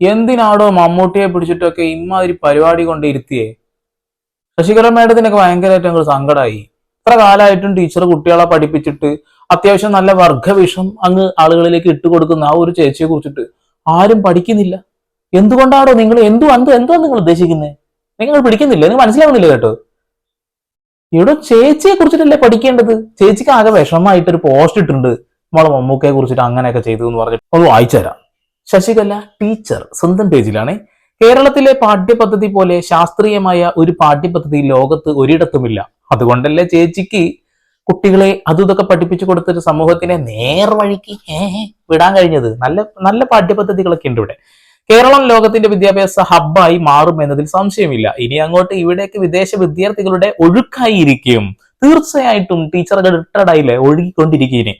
എന്തിനാടോ മമ്മൂട്ടിയെ പിടിച്ചിട്ടൊക്കെ ഇമ്മാതിരി പരിപാടി കൊണ്ട് ഇരുത്തിയേ ശശികല മേഡത്തിനൊക്കെ ഭയങ്കരമായിട്ട് ഞങ്ങൾ സങ്കടമായി ഇത്ര കാലമായിട്ടും ടീച്ചർ കുട്ടികളെ പഠിപ്പിച്ചിട്ട് അത്യാവശ്യം നല്ല വർഗവിഷം അങ്ങ് ആളുകളിലേക്ക് ഇട്ടുകൊടുക്കുന്ന ആ ഒരു ചേച്ചിയെ കുറിച്ചിട്ട് ആരും പഠിക്കുന്നില്ല. എന്തുകൊണ്ടാണോ നിങ്ങൾ എന്തു എന്തു എന്തോ നിങ്ങൾ ഉദ്ദേശിക്കുന്നത് നിങ്ങൾ പിടിക്കുന്നില്ല? നിങ്ങൾ മനസ്സിലാവുന്നില്ല കേട്ടോ? ഇവിടെ ചേച്ചിയെ കുറിച്ചിട്ടല്ലേ പഠിക്കേണ്ടത്? ചേച്ചിക്ക് ആകെ വിഷമമായിട്ട് ഒരു പോസ്റ്റ് ഇട്ടിട്ടുണ്ട്. നമ്മളെ മമ്മൂക്കയെ കുറിച്ചിട്ട് അങ്ങനെയൊക്കെ ചെയ്തു എന്ന് പറഞ്ഞിട്ട്. ഒന്ന് വായിച്ചു തരാം. ശശികല ടീച്ചർ സ്വന്തം പേജിലാണ്. കേരളത്തിലെ പാഠ്യപദ്ധതി പോലെ ശാസ്ത്രീയമായ ഒരു പാഠ്യപദ്ധതി ലോകത്ത് ഒരിടത്തുമില്ല. അതുകൊണ്ടല്ലേ ചേച്ചിക്ക് കുട്ടികളെ അതുതൊക്കെ പഠിപ്പിച്ചു കൊടുത്തൊരു സമൂഹത്തിനെ നേർവഴിക്ക് വിടാൻ കഴിഞ്ഞത്? നല്ല നല്ല പാഠ്യപദ്ധതികളൊക്കെ ഉണ്ട് ഇവിടെ. കേരളം ലോകത്തിന്റെ വിദ്യാഭ്യാസ ഹബ്ബായി മാറും എന്നതിൽ സംശയമില്ല. ഇനി അങ്ങോട്ട് ഇവിടേക്ക് വിദേശ വിദ്യാർത്ഥികളുടെ ഒഴുക്കായിരിക്കും. തീർച്ചയായിട്ടും ടീച്ചറുകൾ റിട്ടയർഡായില്ലേ ഒഴുകിക്കൊണ്ടിരിക്കുകയെ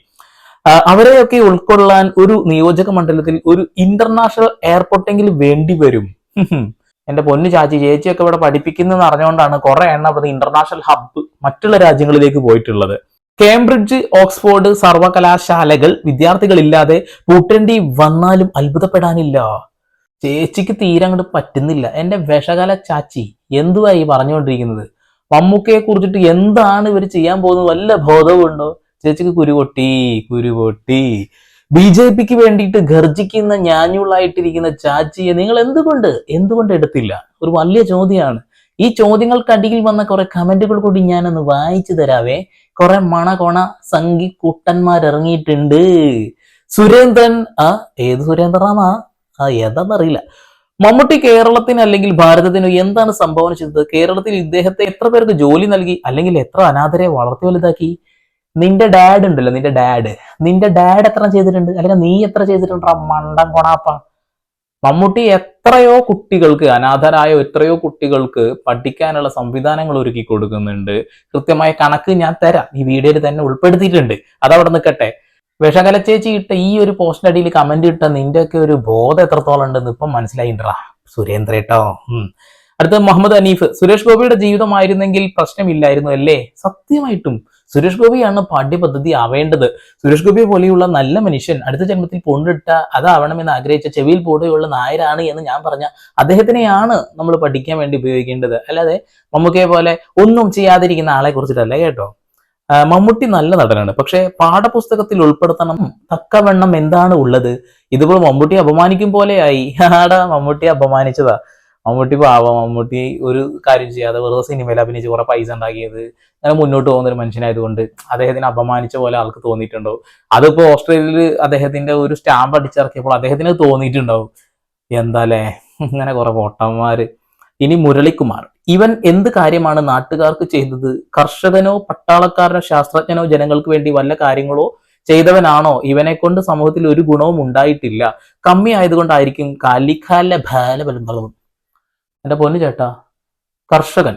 അവരെയൊക്കെ ഉൾക്കൊള്ളാൻ ഒരു നിയോജക മണ്ഡലത്തിൽ ഒരു ഇന്റർനാഷണൽ എയർപോർട്ടെങ്കിലും വേണ്ടി വരും. എന്റെ പൊന്നു ചാച്ചി ചേച്ചിയൊക്കെ ഇവിടെ പഠിപ്പിക്കുന്നതെന്ന് അറിഞ്ഞുകൊണ്ടാണ് കുറെ എണ്ണം അത് ഇന്റർനാഷണൽ ഹബ്ബ് മറ്റുള്ള രാജ്യങ്ങളിലേക്ക് പോയിട്ടുള്ളത്. കേംബ്രിഡ്ജ് ഓക്സ്ഫോർഡ് സർവകലാശാലകൾ വിദ്യാർത്ഥികളില്ലാതെ പൂട്ടേണ്ടി വന്നാലും അത്ഭുതപ്പെടാനില്ല. ചേച്ചിക്ക് തീരെ അങ്ങോട്ട് പറ്റുന്നില്ല. എന്റെ വിഷകാല ചാച്ചി എന്തുവായി പറഞ്ഞുകൊണ്ടിരിക്കുന്നത്? മമ്മൂക്കയെ കുറിച്ചിട്ട് എന്താണ് ഇവർ ചെയ്യാൻ പോകുന്നത്? വല്ല ചേച്ചിക്ക് കുരുപൊട്ടി കുരുപൊട്ടി ബി ജെ പിക്ക് വേണ്ടിയിട്ട് ഗർജിക്കുന്ന ഞാഞ്ഞുള്ളായിട്ടിരിക്കുന്ന ചാച്ചിയെ നിങ്ങൾ എന്തുകൊണ്ട് എന്തുകൊണ്ട് എടുത്തില്ല? ഒരു വലിയ ചോദ്യമാണ്. ഈ ചോദ്യങ്ങൾക്കടിയിൽ വന്ന കുറെ കമന്റുകൾ കൂടി ഞാനൊന്ന് വായിച്ചു തരാവേ. കുറെ മണ കൊണ സംഘി കൂട്ടന്മാരിറങ്ങിയിട്ടുണ്ട്. സുരേന്ദ്രൻ ആ ഏത് സുരേന്ദ്രനാ ആ ഏതാന്നറിയില്ല. മമ്മൂട്ടി കേരളത്തിന് അല്ലെങ്കിൽ ഭാരതത്തിന് എന്താണ് സംഭാവന ചെയ്തത് കേരളത്തിൽ ഇദ്ദേഹത്തെ എത്ര പേർക്ക് ജോലി നൽകി? അല്ലെങ്കിൽ എത്ര അനാഥരെ വളർത്തി വലുതാക്കി? നിന്റെ ഡാഡ് ഉണ്ടല്ലോ നിന്റെ ഡാഡ് നിന്റെ ഡാഡ് എത്ര ചെയ്തിട്ടുണ്ട്? അല്ലെങ്കിൽ നീ എത്ര ചെയ്തിട്ടുണ്ട്? മണ്ടം കൊണാപ്പ. മമ്മൂട്ടി എത്രയോ കുട്ടികൾക്ക് അനാഥരായ എത്രയോ കുട്ടികൾക്ക് പഠിക്കാനുള്ള സംവിധാനങ്ങൾ ഒരുക്കി കൊടുക്കുന്നുണ്ട്. കൃത്യമായ കണക്ക് ഞാൻ തരാം. ഈ വീഡിയോയിൽ തന്നെ ഉൾപ്പെടുത്തിയിട്ടുണ്ട്. അതവിടെ നിൽക്കട്ടെ. വിഷകല ചേച്ചി ഇട്ട ഈ ഒരു പോസ്റ്റിന്റെ അടിയിൽ കമന്റ് ഇട്ട നിന്റെ ഒക്കെ ഒരു ബോധം എത്രത്തോളം ഉണ്ടെന്ന് ഇപ്പം മനസ്സിലായിട്ടാ സുരേന്ദ്രേട്ടോ അടുത്തത് അടുത്ത മുഹമ്മദ് അനീഫ്. സുരേഷ് ഗോപിയുടെ ജീവിതമായിരുന്നെങ്കിൽ പ്രശ്നമില്ലായിരുന്നു അല്ലേ? സത്യമായിട്ടും. സുരേഷ് ഗോപിയാണ് പാഠ്യപദ്ധതി ആവേണ്ടത്. സുരേഷ് ഗോപി പോലെയുള്ള നല്ല മനുഷ്യൻ അടുത്ത ജന്മത്തിൽ പൊണ്ടിട്ട അതാവണമെന്ന് ആഗ്രഹിച്ച ചെവിയിൽ പോടെയുള്ള നായരാണ് എന്ന് ഞാൻ പറഞ്ഞ അദ്ദേഹത്തിനെയാണ് നമ്മൾ പഠിക്കാൻ വേണ്ടി ഉപയോഗിക്കേണ്ടത്. അല്ലാതെ മമ്മൂക്കയെ പോലെ ഒന്നും ചെയ്യാതിരിക്കുന്ന ആളെ കുറിച്ചിട്ടല്ല കേട്ടോ. മമ്മൂട്ടി നല്ല നടനാണ്. പക്ഷേ പാഠപുസ്തകത്തിൽ ഉൾപ്പെടുത്തണം തക്കവണ്ണം എന്താണ് ഉള്ളത്? ഇതുപോലെ മമ്മൂട്ടി അപമാനിക്കും പോലെയായി. ആടാ മമ്മൂട്ടി അപമാനിച്ചതാ. മമ്മൂട്ടി പാവം മമ്മൂട്ടി ഒരു കാര്യം ചെയ്യാതെ വെറുതെ സിനിമയിൽ അഭിനയിച്ച് കുറെ പൈസ ഉണ്ടാക്കിയത്. അങ്ങനെ മുന്നോട്ട് പോകുന്ന ഒരു മനുഷ്യനായതുകൊണ്ട് അദ്ദേഹത്തിന് അപമാനിച്ച പോലെ ആൾക്ക് തോന്നിയിട്ടുണ്ടോ അതിപ്പോ ഓസ്ട്രേലിയയിൽ അദ്ദേഹത്തിന്റെ ഒരു സ്റ്റാമ്പ് അടിച്ചിറക്കിയപ്പോൾ അദ്ദേഹത്തിന് തോന്നിയിട്ടുണ്ടാവും. എന്താല്ലേ ഇങ്ങനെ കുറെ പൊട്ടന്മാര്. ഇനി മുരളിക്കുമാർ ഇവൻ എന്ത് കാര്യമാണ് നാട്ടുകാർക്ക് ചെയ്തത്? കർഷകനോ പട്ടാളക്കാരനോ ശാസ്ത്രജ്ഞനോ ജനങ്ങൾക്ക് വേണ്ടി വല്ല കാര്യങ്ങളോ ചെയ്തവനാണോ? ഇവനെ കൊണ്ട് സമൂഹത്തിൽ ഒരു ഗുണവും ഉണ്ടായിട്ടില്ല. കമ്മി ആയതുകൊണ്ടായിരിക്കും കാലിക്കാല ബാലബലം എന്റെ പൊന്നു ചേട്ടാ കർഷകൻ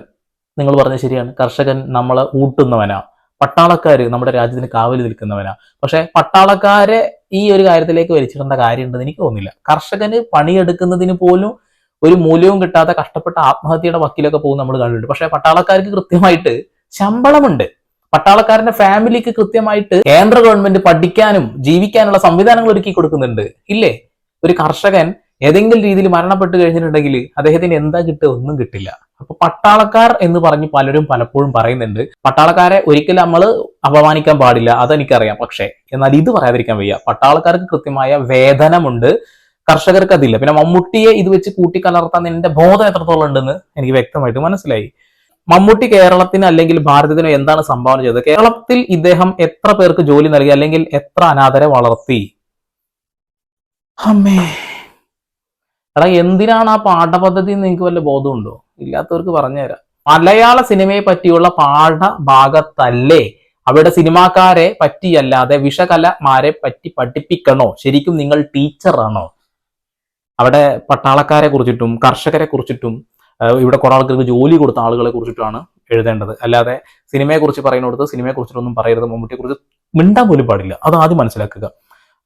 നിങ്ങൾ പറഞ്ഞത് ശരിയാണ്. കർഷകൻ നമ്മളെ ഊട്ടുന്നവനാ. പട്ടാളക്കാർ നമ്മുടെ രാജ്യത്തിന് കാവൽ നിൽക്കുന്നവനാ. പക്ഷെ പട്ടാളക്കാരെ ഈ ഒരു കാര്യത്തിലേക്ക് വലിച്ചിടേണ്ട കാര്യമുണ്ടെന്ന് എനിക്ക് തോന്നുന്നില്ല. കർഷകന് പണിയെടുക്കുന്നതിന് പോലും ഒരു മൂല്യവും കിട്ടാത്ത കഷ്ടപ്പെട്ട ആത്മഹത്യയുടെ വക്കിലൊക്കെ പോകും നമ്മൾ കണ്ടിട്ടുണ്ട്. പക്ഷെ പട്ടാളക്കാർക്ക് കൃത്യമായിട്ട് ശമ്പളമുണ്ട്. പട്ടാളക്കാരന്റെ ഫാമിലിക്ക് കൃത്യമായിട്ട് കേന്ദ്ര ഗവൺമെന്റ് പഠിക്കാനും ജീവിക്കാനുള്ള സംവിധാനങ്ങൾ ഒരുക്കി കൊടുക്കുന്നുണ്ട്. ഇല്ലേ? ഒരു കർഷകൻ ഏതെങ്കിലും രീതിയിൽ മരണപ്പെട്ട് കഴിഞ്ഞിട്ടുണ്ടെങ്കിൽ അദ്ദേഹത്തിന് എന്താ കിട്ടുക? ഒന്നും കിട്ടില്ല. അപ്പൊ പട്ടാളക്കാർ എന്ന് പറഞ്ഞ് പലരും പലപ്പോഴും പറയുന്നുണ്ട്. പട്ടാളക്കാരെ ഒരിക്കലും നമ്മൾ അപമാനിക്കാൻ പാടില്ല. അതെനിക്കറിയാം. പക്ഷേ എന്നാൽ ഇത് പറയാതിരിക്കാൻ വയ്യ. പട്ടാളക്കാർക്ക് കൃത്യമായ വേതനമുണ്ട്. കർഷകർക്ക് അതില്ല. പിന്നെ മമ്മൂട്ടിയെ ഇത് വെച്ച് കൂട്ടിക്കലർത്താൻ എന്റെ ബോധം എത്രത്തോളം ഉണ്ടെന്ന് എനിക്ക് വ്യക്തമായിട്ട് മനസ്സിലായി. മമ്മൂട്ടി കേരളത്തിന് അല്ലെങ്കിൽ ഭാരതത്തിന് എന്താണ് സംഭാവന ചെയ്തത്? കേരളത്തിൽ ഇദ്ദേഹം എത്ര പേർക്ക് ജോലി നൽകി അല്ലെങ്കിൽ എത്ര അനാഥരെ വളർത്തി? അമ്മേ. എടാ എന്തിനാണ് ആ പാഠപദ്ധതി നിങ്ങൾക്ക് വല്ല ബോധമുണ്ടോ? ഇല്ലാത്തവർക്ക് പറഞ്ഞുതരാം. മലയാള സിനിമയെ പറ്റിയുള്ള പാഠഭാഗത്തല്ലേ അവിടെ സിനിമാക്കാരെ പറ്റിയല്ലാതെ വിഷകലമാരെ പറ്റി പഠിപ്പിക്കണോ? ശരിക്കും നിങ്ങൾ ടീച്ചറാണോ? അവിടെ പട്ടാളക്കാരെ കുറിച്ചിട്ടും കർഷകരെ കുറിച്ചിട്ടും ഇവിടെ കുറെ ആൾക്കാർക്ക് ജോലി കൊടുത്ത ആളുകളെ കുറിച്ചിട്ടാണ് എഴുതേണ്ടത്. അല്ലാതെ സിനിമയെ കുറിച്ച് പറയുന്നിടത്ത് സിനിമയെ കുറിച്ചിട്ടൊന്നും പറയരുത് മമ്മൂട്ടിയെ കുറിച്ച് മിണ്ടാൻ പോലും പാടില്ല. അത് ആദ്യം മനസ്സിലാക്കുക.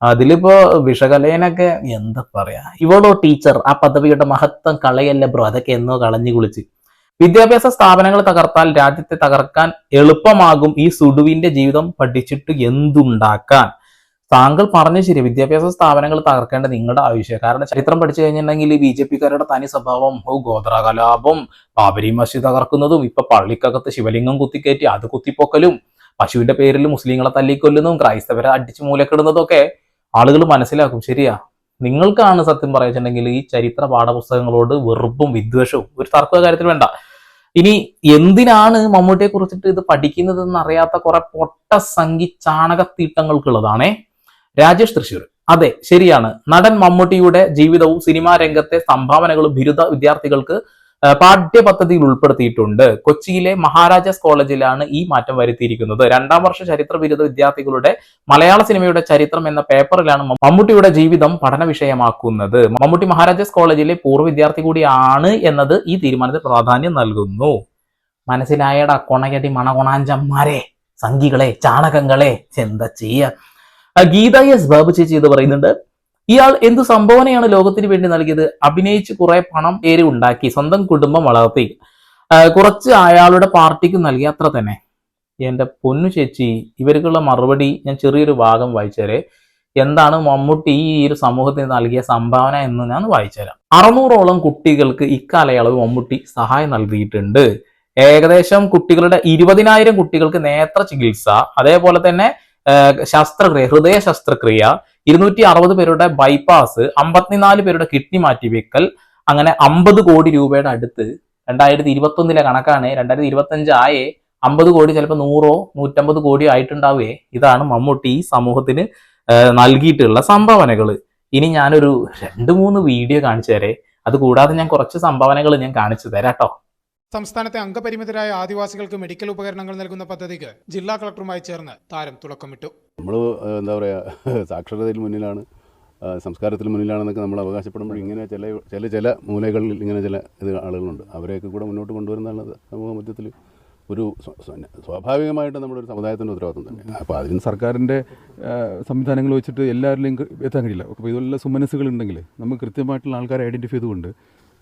അതിലിപ്പോ വിഷകലയനൊക്കെ എന്താ പറയാ? ഇവളോ ടീച്ചർ ആ പദവിയുടെ മഹത്വം കളയല്ല ബ്രോ അതൊക്കെ എന്നോ കളഞ്ഞു കുളിച്ച്. വിദ്യാഭ്യാസ സ്ഥാപനങ്ങൾ തകർത്താൽ രാജ്യത്തെ തകർക്കാൻ എളുപ്പമാകും ഈ സുഡുവിന്റെ ജീവിതം പഠിച്ചിട്ട് എന്തുണ്ടാക്കാൻ? താങ്കൾ പറഞ്ഞു ശരി വിദ്യാഭ്യാസ സ്ഥാപനങ്ങൾ തകർക്കേണ്ട നിങ്ങളുടെ ആവശ്യം കാരണം ചരിത്രം പഠിച്ചു കഴിഞ്ഞിട്ടുണ്ടെങ്കിൽ ബി ജെ പിക്കാരുടെ തനി സ്വഭാവം ഓ ഗോത്ര കലാപം ബാബരി മസ്ജിദ് തകർക്കുന്നതും ഇപ്പൊ പള്ളിക്കകത്ത് ശിവലിംഗം കുത്തിക്കയറ്റി അത് കുത്തിപ്പൊക്കലും പശുവിന്റെ പേരിൽ മുസ്ലിങ്ങളെ തല്ലിക്കൊല്ലുന്നതും ക്രൈസ്തവരെ അടിച്ചു മൂലക്കിടുന്നതും ഒക്കെ ആളുകൾ മനസ്സിലാക്കും ശരിയാ. നിങ്ങൾക്കാണ് സത്യം പറയുന്നുണ്ടെങ്കിൽ ഈ ചരിത്ര പാഠപുസ്തകങ്ങളോട് വെറുപ്പും വിദ്വേഷവും. ഒരു തർക്ക കാര്യത്തിൽ വേണ്ട. ഇനി എന്തിനാണ് മമ്മൂട്ടിയെ കുറിച്ചിട്ട് ഇത് പഠിക്കുന്നതെന്ന് അറിയാത്ത കുറെ പൊട്ട സംഖി ചാണകത്തീട്ടങ്ങൾക്കുള്ളതാണേ. രാജേഷ് തൃശൂർ അതെ ശരിയാണ്. നടൻ മമ്മൂട്ടിയുടെ ജീവിതവും സിനിമാ രംഗത്തെ സംഭാവനകളും ബിരുദ വിദ്യാർത്ഥികൾക്ക് പാഠ്യപദ്ധതിയിൽ ഉൾപ്പെടുത്തിയിട്ടുണ്ട്. കൊച്ചിയിലെ മഹാരാജാസ് കോളേജിലാണ് ഈ മാറ്റം വരുത്തിയിരിക്കുന്നത്. രണ്ടാം വർഷ ചരിത്ര ബിരുദ വിദ്യാർത്ഥികളുടെ മലയാള സിനിമയുടെ ചരിത്രം എന്ന പേപ്പറിലാണ് മമ്മൂട്ടിയുടെ ജീവിതം പഠന വിഷയമാക്കുന്നത്. മമ്മൂട്ടി മഹാരാജാസ് കോളേജിലെ പൂർവ വിദ്യാർത്ഥി കൂടിയാണ് എന്നത് ഈ തീരുമാനത്തിൽ പ്രാധാന്യം നൽകുന്നു. മനസ്സിലായടാ കൊണയടി മണകൊണാഞ്ചന്മാരെ സംഘികളെ ചാണകങ്ങളെ എന്താ ചെയ്യ ഗീത എസ് ബാബു ചേച്ചി ഇത് പറയുന്നുണ്ട് ഇയാൾ എന്ത് സംഭാവനയാണ് ലോകത്തിന് വേണ്ടി നൽകിയത്? അഭിനയിച്ച് കുറെ പണം പേര് ഉണ്ടാക്കി സ്വന്തം കുടുംബം വളർത്തി. കുറച്ച് അയാളുടെ പാർട്ടിക്ക് നൽകി അത്ര തന്നെ. എന്റെ പൊന്നു ചേച്ചി ഇവർക്കുള്ള മറുപടി ഞാൻ ചെറിയൊരു ഭാഗം വായിച്ചേരെ എന്താണ് മമ്മൂട്ടി ഈ ഒരു സമൂഹത്തിന് നൽകിയ സംഭാവന എന്ന് ഞാൻ വായിച്ചുതരാം. അറുന്നൂറോളം കുട്ടികൾക്ക് ഇക്കാലയളവ് മമ്മൂട്ടി സഹായം നൽകിയിട്ടുണ്ട്. ഏകദേശം കുട്ടികളുടെ ഇരുപതിനായിരം കുട്ടികൾക്ക് നേത്ര ചികിത്സ അതേപോലെ തന്നെ ശസ്ത്രക്രിയ ഹൃദയ ശസ്ത്രക്രിയ ഇരുന്നൂറ്റി അറുപത് പേരുടെ ബൈപ്പാസ് അമ്പത്തിനാല് പേരുടെ കിഡ്നി മാറ്റിവെക്കൽ അങ്ങനെ അമ്പത് കോടി രൂപയുടെ അടുത്ത് രണ്ടായിരത്തി ഇരുപത്തി ഒന്നിലെ കണക്കാണ്. രണ്ടായിരത്തി ഇരുപത്തി അഞ്ച് ആയേ അമ്പത് കോടി ചിലപ്പോൾ നൂറോ നൂറ്റമ്പത് കോടിയോ ആയിട്ടുണ്ടാവേ. ഇതാണ് മമ്മൂട്ടി ഈ സമൂഹത്തിന് നൽകിയിട്ടുള്ള സംഭാവനകൾ. ഇനി ഞാനൊരു രണ്ട് മൂന്ന് വീഡിയോ കാണിച്ചു തരേ. അത് കൂടാതെ ഞാൻ കുറച്ച് സംഭാവനകൾ ഞാൻ കാണിച്ചു തരാം കേട്ടോ. സംസ്ഥാനത്തെ അംഗപരിമിതരായ ആദിവാസികൾക്ക് മെഡിക്കൽ ഉപകരണങ്ങൾ നൽകുന്ന പദ്ധതിക്ക് ജില്ലാ കളക്ടറുമായി ചേർന്ന് താരം തുടക്കമിട്ടു. നമ്മൾ എന്താ പറയുക സാക്ഷരതയിൽ മുന്നിലാണ് സംസ്കാരത്തിൽ മുന്നിലാണെന്നൊക്കെ നമ്മൾ അവകാശപ്പെടുമ്പോൾ ഇങ്ങനെ ചില ചില ചില മൂലകളിൽ ഇങ്ങനെ ചില ഇത് ആളുകളുണ്ട്. അവരെയൊക്കെ കൂടെ മുന്നോട്ട് കൊണ്ടുവരുന്നതാണ് സമൂഹ മധ്യത്തിൽ ഒരു സ്വ- സ്വ- സ്വാഭാവികമായിട്ട് നമ്മുടെ ഒരു സമുദായത്തിന്റെ ഉത്തരവാദിത്വം തന്നെ. അപ്പോൾ അതിന് സർക്കാരിന്റെ സംവിധാനങ്ങൾ വെച്ചിട്ട് എല്ലാവരിലും എത്താൻ കഴിയില്ല. അപ്പോൾ ഇതുപോലുള്ള സുമനസ്സുകൾ ഉണ്ടെങ്കിൽ നമുക്ക് കൃത്യമായിട്ടുള്ള ആൾക്കാരെ ഐഡന്റിഫൈ ചെയ്തുകൊണ്ട്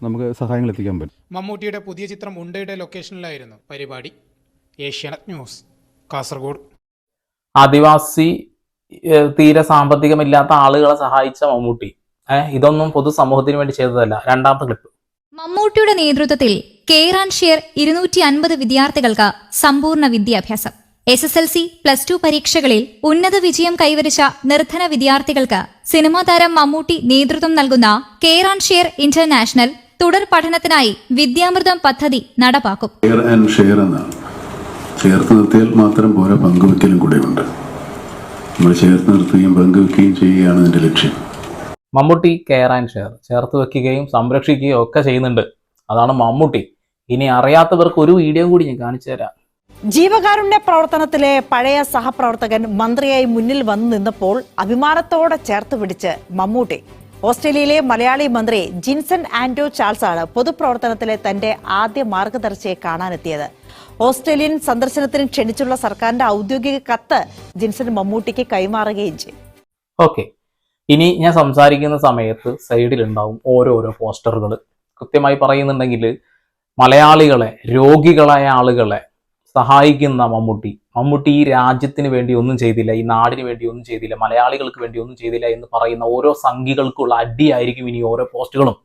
നമുക്ക് സഹായങ്ങൾ എത്തിക്കാൻ പറ്റും. മമ്മൂട്ടിയുടെ പുതിയ ചിത്രം ഉണ്ടയുടെ ലൊക്കേഷനിലായിരുന്നു. പരിപാടി. ഏഷ്യാനെറ്റ് ന്യൂസ് കാസർഗോഡ്. ആദിവാസി തീരെ സാമ്പത്തികമില്ലാത്ത ആളുകളെ സഹായിച്ച മമ്മൂട്ടി. ഇതൊന്നും പൊതുസമൂഹത്തിന് വേണ്ടി ചെയ്തതല്ല. രണ്ടാമത്തെ ക്ലിപ്പ്. മമ്മൂട്ടിയുടെ നേതൃത്വത്തിൽ കെയർ ആൻഡ് ഷെയർ ഇരുന്നൂറ്റി അൻപത് വിദ്യാർത്ഥികൾക്ക് സമ്പൂർണ വിദ്യാഭ്യാസം. S S L C plus two പരീക്ഷകളിൽ ഉന്നത വിജയം കൈവരിച്ച നിർധന വിദ്യാർത്ഥികൾക്ക് സിനിമാ താരം മമ്മൂട്ടി നേതൃത്വം നൽകുന്ന കെയർ ആൻഡ് ഷെയർ ഇന്റർനാഷണൽ തുടർ പഠനത്തിനായി വിദ്യാമൃതം പദ്ധതി നടപ്പാക്കും. ഷെയർ ആൻഡ് ഷെയർ എന്നാണ്. ചേർത്ത് നിർത്തിയാൽ മാത്രം പോരാ പങ്കുവെക്കലും കൂടെയുണ്ട്. നമ്മൾ ചേർത്ത് നിർത്തുകയും പങ്കുവെക്കുകയും ചെയ്യുകയാണ് ഇതിന്റെ ലക്ഷ്യം. മമ്മൂട്ടി കെയർ ആൻഡ് ഷെയർ ചേർത്ത് വെക്കുകയും സംരക്ഷിക്കുകയും ഒക്കെ ചെയ്യുന്നുണ്ട്. അതാണ് മമ്മൂട്ടി. ഇനി അറിയാത്തവർക്ക് ഒരു വീഡിയോ കൂടി ഞാൻ കാണിച്ചു തരാം. ജീവകാരുണ്യ പ്രവർത്തനത്തിലെ പഴയ സഹപ്രവർത്തകൻ മന്ത്രിയായി മുന്നിൽ വന്നു നിന്നപ്പോൾ അഭിമാനത്തോടെ ചേർത്ത് പിടിച്ച് മമ്മൂട്ടി ഓസ്ട്രേലിയയിലെ മലയാളി മന്ത്രി ജിൻസൺ ആന്റോ ചാൾസ് ആണ് പൊതുപ്രവർത്തനത്തിലെ തന്റെ ആദ്യ മാർഗദർശിയെ കാണാനെത്തിയത്. ഓസ്ട്രേലിയൻ സന്ദർശനത്തിന് ക്ഷണിച്ചുള്ള സർക്കാരിന്റെ ഔദ്യോഗിക കത്ത് ജിൻസൺ മമ്മൂട്ടിക്ക് കൈമാറുകയും ചെയ്തു. ഇനി ഞാൻ സംസാരിക്കുന്ന സമയത്ത് സൈഡിലുണ്ടാവും ഓരോരോ പോസ്റ്ററുകൾ കൃത്യമായി പറയുന്നുണ്ടെങ്കിൽ മലയാളികളെ രോഗികളായ ആളുകളെ സഹായിക്കുന്ന മമ്മൂട്ടി മമ്മൂട്ടി ഈ രാജ്യത്തിന് വേണ്ടി ഒന്നും ചെയ്തില്ല ഈ നാടിന് വേണ്ടി ഒന്നും ചെയ്തില്ല മലയാളികൾക്ക് വേണ്ടി ഒന്നും ചെയ്തില്ല എന്ന് പറയുന്ന ഓരോ സംഖികൾക്കുള്ള അടിയായിരിക്കും ഇനി ഓരോ പോസ്റ്റുകളും.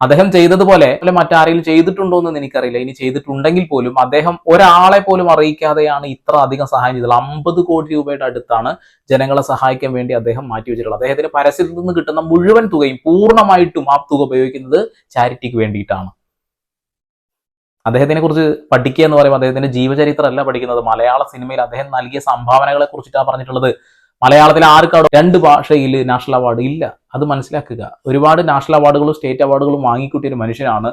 അദ്ദേഹം ചെയ്തതുപോലെ അല്ലെ മറ്റാരെങ്കിലും ചെയ്തിട്ടുണ്ടോ എന്ന് എനിക്കറിയില്ല. ഇനി ചെയ്തിട്ടുണ്ടെങ്കിൽ പോലും അദ്ദേഹം ഒരാളെ പോലും അറിയിക്കാതെയാണ് ഇത്ര അധികം സഹായം ചെയ്തത്. അമ്പത് കോടി രൂപയുടെ അടുത്താണ് ജനങ്ങളെ സഹായിക്കാൻ വേണ്ടി അദ്ദേഹം മാറ്റി വെച്ചിട്ടുള്ളത്. അദ്ദേഹത്തിന് പരസ്യത്തിൽ നിന്ന് കിട്ടുന്ന മുഴുവൻ തുകയും പൂർണമായിട്ടും ആ തുക ഉപയോഗിക്കുന്നത് ചാരിറ്റിക്ക് വേണ്ടിയിട്ടാണ്. അദ്ദേഹത്തിനെ കുറിച്ച് പഠിക്കുക എന്ന് പറയുമ്പോൾ അദ്ദേഹത്തിന്റെ ജീവചരിത്രമല്ല പഠിക്കുന്നത്. മലയാള സിനിമയിൽ അദ്ദേഹം നൽകിയ സംഭാവനകളെ കുറിച്ചിട്ടാണ് പറഞ്ഞിട്ടുള്ളത്. മലയാളത്തിൽ ആർക്കാണോ രണ്ട് ഭാഷയിൽ നാഷണൽ അവാർഡ് ഇല്ല. അത് മനസ്സിലാക്കുക. ഒരുപാട് നാഷണൽ അവാർഡുകളും സ്റ്റേറ്റ് അവാർഡുകളും വാങ്ങിക്കൂട്ടിയ ഒരു മനുഷ്യനാണ്.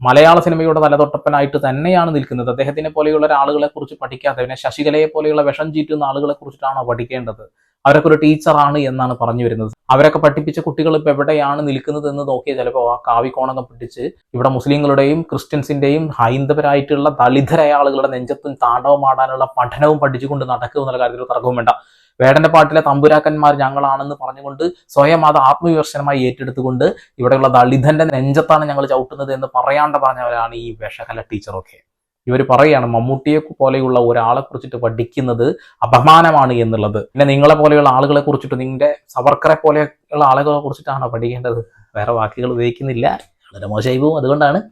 മലയാള സിനിമയുടെ തലതൊട്ടപ്പനായിട്ട് തന്നെയാണ് നിൽക്കുന്നത്. അദ്ദേഹത്തിനെ പോലെയുള്ള ഒരാളുകളെ കുറിച്ച് പഠിക്കാതെ പിന്നെ ശശികലയെ പോലെയുള്ള വിഷം ചീറ്റുന്ന ആളുകളെ കുറിച്ചിട്ടാണോ പഠിക്കേണ്ടത്? അവരൊക്കെ ഒരു ടീച്ചറാണ് എന്നാണ് പറഞ്ഞു വരുന്നത്. അവരൊക്കെ പഠിപ്പിച്ച കുട്ടികൾ ഇപ്പൊ എവിടെയാണ് നിൽക്കുന്നത് എന്ന് നോക്കിയാൽ ചിലപ്പോൾ ആ കാവിക്കോണൊക്കെ പിടിച്ച് ഇവിടെ മുസ്ലിങ്ങളുടെയും ക്രിസ്ത്യൻസിന്റെയും ഹൈന്ദവരായിട്ടുള്ള ദളിതരായ ആളുകളുടെ നെഞ്ചത്തും താണ്ഡവമാടാനുള്ള പഠനവും പഠിച്ചുകൊണ്ട് നടക്കുക എന്നുള്ള കാര്യത്തിൽ തർക്കവും വേണ്ട. വേടന്റെ പാട്ടിലെ തമ്പുരാക്കന്മാർ ഞങ്ങളാണെന്ന് പറഞ്ഞുകൊണ്ട് സ്വയം അത് ആത്മവിമർശനമായി ഏറ്റെടുത്തുകൊണ്ട് ഇവിടെയുള്ള ദളിതന്റെ നെഞ്ചത്താണ് ഞങ്ങൾ ചവിട്ടുന്നത് എന്ന് പറയാണ്ട് പറഞ്ഞവരാണ് ഈ വിഷകല ടീച്ചറൊക്കെ. ഇവർ പറയുകയാണ് മമ്മൂട്ടിയെ പോലെയുള്ള ഒരാളെ കുറിച്ചിട്ട് പഠിക്കുന്നത് അപമാനമാണ് എന്നുള്ളത്. പിന്നെ നിങ്ങളെ പോലെയുള്ള ആളുകളെ കുറിച്ചിട്ട് നിങ്ങളുടെ സവർക്കറെ പോലെയുള്ള ആളുകളെ കുറിച്ചിട്ടാണോ പഠിക്കേണ്ടത്? വേറെ വാക്കുകൾ ഉപയോഗിക്കുന്നില്ല. വളരെ മോശമായി അതുകൊണ്ടാണ്.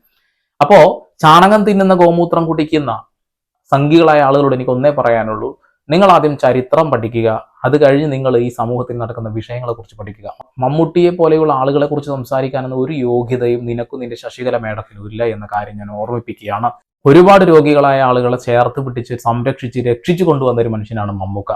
അപ്പോൾ ചാണകം തിന്നുന്ന ഗോമൂത്രം കുടിക്കുന്ന സംഘികളായ ആളുകളോട് എനിക്ക് ഒന്നേ പറയാനുള്ളൂ. നിങ്ങൾ ആദ്യം ചരിത്രം പഠിക്കുക. അത് കഴിഞ്ഞ് നിങ്ങൾ ഈ സമൂഹത്തിൽ നടക്കുന്ന വിഷയങ്ങളെ കുറിച്ച് പഠിക്കുക. മമ്മൂട്ടിയെ പോലെയുള്ള ആളുകളെ കുറിച്ച് സംസാരിക്കാനെന്ന ഒരു യോഗ്യതയും നിനക്കും നിന്റെ ശശികല മേഡത്തിനും ഇല്ല എന്ന കാര്യം ഞാൻ ഓർമ്മിപ്പിക്കുകയാണ്. ഒരുപാട് രോഗികളായ ആളുകളെ ചേർത്ത് പിടിച്ച് സംരക്ഷിച്ച് രക്ഷിച്ചു കൊണ്ടുവന്ന ഒരു മനുഷ്യനാണ് മമ്മൂക്ക.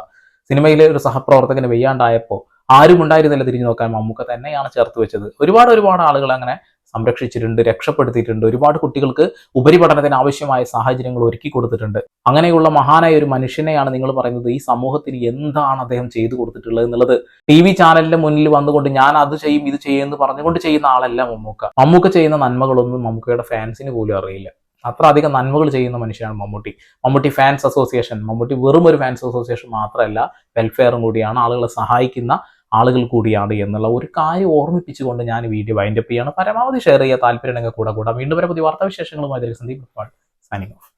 സിനിമയിലെ ഒരു സഹപ്രവർത്തകന് വെയ്യാണ്ടായപ്പോൾ ആരും ഉണ്ടായിരുന്നില്ല തിരിഞ്ഞു നോക്കാൻ മമ്മൂക്ക തന്നെയാണ് ചേർത്ത് വെച്ചത്. ഒരുപാട് ഒരുപാട് ആളുകൾ അങ്ങനെ സംരക്ഷിച്ചിട്ടുണ്ട് രക്ഷപ്പെടുത്തിയിട്ടുണ്ട്. ഒരുപാട് കുട്ടികൾക്ക് ഉപരിപഠനത്തിന് ആവശ്യമായ സാഹചര്യങ്ങൾ ഒരുക്കി കൊടുത്തിട്ടുണ്ട്. അങ്ങനെയുള്ള മഹാനായ ഒരു മനുഷ്യനെയാണ് നിങ്ങൾ പറയുന്നത് ഈ സമൂഹത്തിന് എന്താണ് അദ്ദേഹം ചെയ്തു കൊടുത്തിട്ടുള്ളത് എന്നുള്ളത് ടി വി ചാനലിന്റെ മുന്നിൽ വന്നുകൊണ്ട് ഞാൻ അത് ചെയ്യും ഇത് ചെയ്യും എന്ന് പറഞ്ഞുകൊണ്ട് ചെയ്യുന്ന ആളല്ല മമ്മൂക്ക. മമ്മൂക്ക ചെയ്യുന്ന നന്മകളൊന്നും മമ്മൂക്കയുടെ ഫാൻസിന് പോലും അറിയില്ല. അത്ര അധികം നന്മകൾ ചെയ്യുന്ന മനുഷ്യനാണ് മമ്മൂട്ടി. മമ്മൂട്ടി ഫാൻസ് അസോസിയേഷൻ മമ്മൂട്ടി വെറും ഒരു ഫാൻസ് അസോസിയേഷൻ മാത്രമല്ല വെൽഫെയറും കൂടിയാണ് ആളുകളെ സഹായിക്കുന്ന ആളുകൾ കൂടിയാണ് എന്നുള്ള ഒരു കാര്യം ഓർമ്മിപ്പിച്ചുകൊണ്ട് ഞാൻ വീഡിയോ വൈൻഡപ്പ് ചെയ്യാണ്. പരമാവധി ഷെയർ ചെയ്യുക താല്പര്യമുണ്ടെങ്കിൽ കൂടെ കൂടാം. വീണ്ടും വരെ പുതിയ വാർത്താവിശേഷങ്ങളുമായി സന്ദീപ് സൈനിങ് ഓഫ്